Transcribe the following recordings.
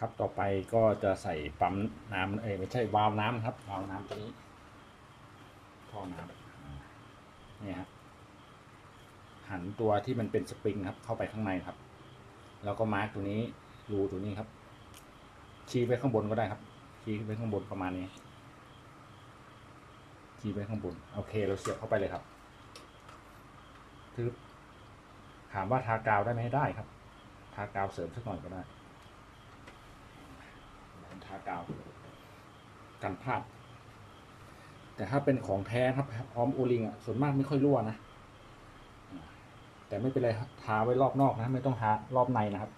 ครับต่อไปก็จะใส่ปั๊มน้ำเอ้ยไม่ใช่วาล์วน้ำครับวาล์วน้ำตัวนี้ท่อน้ำเนี่ยครับหันตัวที่มันเป็นสปริงครับเข้าไปข้างในครับ แล้วก็มาร์กตัวนี้รูตัวนี้ครับ ชี้ไว้ข้างบนก็ได้ครับ ชี้ไว้ข้างบนประมาณนี้ ชี้ไว้ข้างบนโอเค เราเสียบเข้าไปเลยครับทึบถามว่าทากาวได้ไหมได้ครับ ทากาวเสริมสักหน่อยก็ได้ ทากาวกันพลาด แต่ถ้าเป็นของแท้ครับพร้อมโอลิงอะส่วนมากไม่ค่อยรั่วนะแต่ไม่เป็นไรทาไว้รอบนอกนะ ไม่ต้องทารอบในนะครับ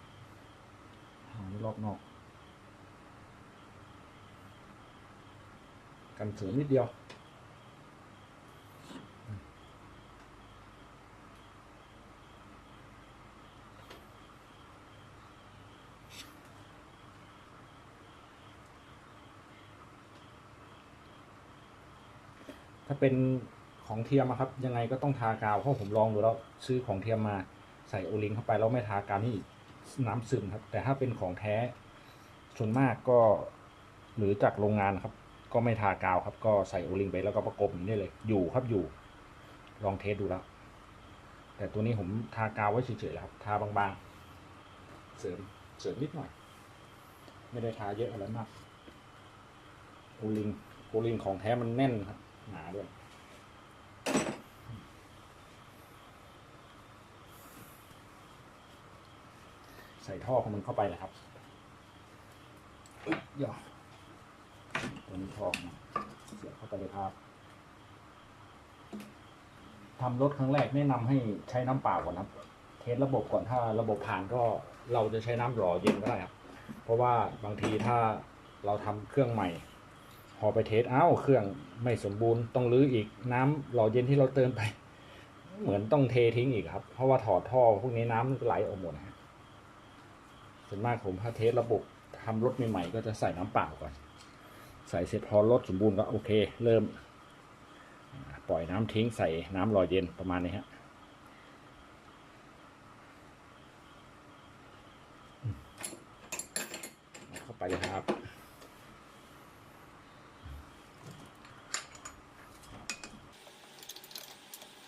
ทาไว้รอบนอก กันเสริมนิดเดียว ถ้าเป็นของเทียมอะครับ ยังไงก็ต้องทากาวเพราะผมลองดูแล้วซื้อของเทียมมาใส่โอลิงเข้าไปแล้วไม่ทากาวนี่น้ำซึมครับ แต่ถ้าเป็นของแท้ส่วนมากก็หรือจากโรงงานครับ ก็ไม่ทากาวครับ ก็ใส่โอลิงไปแล้วก็ประกบอย่างนี้เลย อยู่ครับอยู่ ลองเทสดูแล้ว แต่ตัวนี้ผมทากาวไว้เฉยๆครับ ทาบางๆ เสริมเสริมนิดหน่อย ไม่ได้ทาเยอะอะไรมากโอลิงโอลิงของแท้มันแน่นครับ หนาด้วยใส่ท่อของมันเข้าไปเลยครับย่อตัวนี้ท่อของมันเสียบเข้าไปเลยครับทำรถครั้งแรกแนะนำให้ใช้น้ำเปล่าก่อนครับ เทสระบบก่อนถ้าระบบผ่านก็เราจะใช้น้ำหล่อเย็นก็ได้ครับ เพราะว่าบางทีถ้าเราทำเครื่องใหม่ พอไปเทสเอ้าเครื่องไม่สมบูรณ์ต้องรื้ออีกน้ำหล่อเย็นที่เราเติมไป เหมือนต้องเททิ้งอีกครับ เพราะว่าถอดท่อพวกนี้น้ำไหลออกหมดฮะส่วนมากผมถ้าเทสระบบทำรถใหม่ๆก็จะใส่น้ำเปล่าก่อน ใส่เสร็จพอรถสมบูรณ์ก็โอเค เริ่ม ปล่อยน้ำทิ้งใส่น้ำหล่อเย็นประมาณนี้ฮะเอาเข้าไปเลยครับ